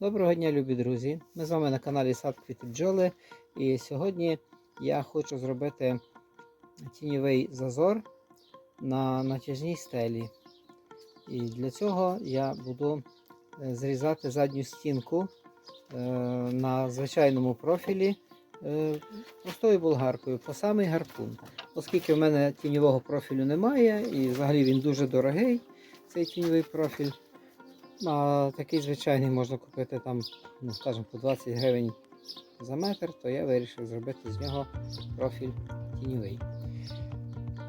Доброго дня, любі друзі! Ми з вами на каналі Сад Квіти Бджоли. І сьогодні я хочу зробити тіньовий зазор на натяжній стелі. І для цього я буду е, зрізати задню стінку е, на звичайному профілі е, простою болгаркою по самий гарпун. Оскільки в мене тіньового профілю немає, і взагалі він дуже дорогий, цей тіньовий профіль. А такий звичайний можна купити там, ну скажімо, по 20 гривень за метр, то я вирішив зробити з нього профіль тіньовий.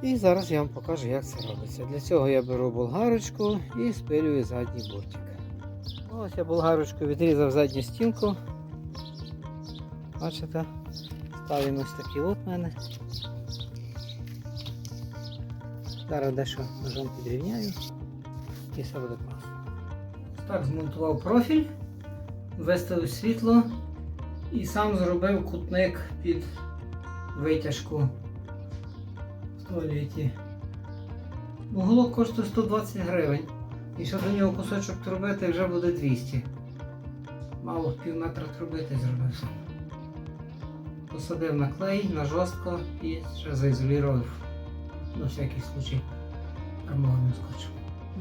І зараз я вам покажу, як це робиться. Для цього я беру болгарочку і спилюю задній буртик. Ось я болгарочку відрізав задню стінку. Бачите? Ставимо ось такий от мене. Зараз дещо ножом підрівняю і все буде класно. Так, змонтував профіль, виставив світло і сам зробив кутник під витяжку в туалеті. Уголок коштує 120 гривень. І ще до нього кусочок трубити вже буде 200. Мало пів метра трубити зробив. Посадив на клей, на жорстко і ще заізолював на всякий случай армованим скотчем.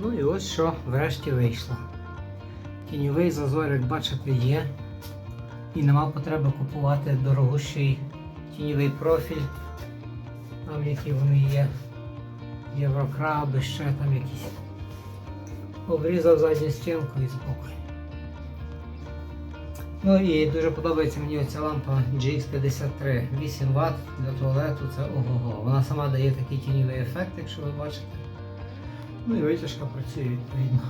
Ну і ось що врешті вийшло. Тіньовий зазор, як бачите, є. І нема потреби купувати дорогущий тіньовий профіль. Там які вони є. Єврокраби, ще там якісь. Обрізав задню стінку і спокій. Ну і дуже подобається мені оця лампа GX53 8 Вт для туалету, це ого-го. Вона сама дає такий тіньовий ефект, якщо ви бачите. Ну і витяжка працює відповідно.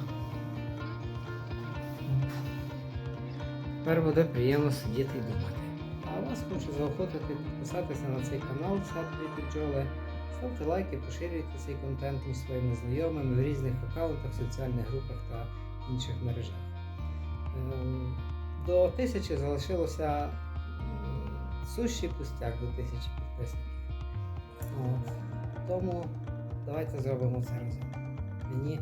Тепер буде приємно сидіти і думати. А вас хочу заохотити підписатися на цей канал Сад Квіти Ставте лайки, поширюйте цей контент між своїми знайомими в різних аккаунтах, соціальних групах та інших мережах. Ем, До тисячі залишилося сущий пустяк до тисячі підписників. Тому давайте зробимо це разом. Мені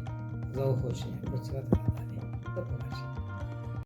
заохочення працювати надалі. До побачення.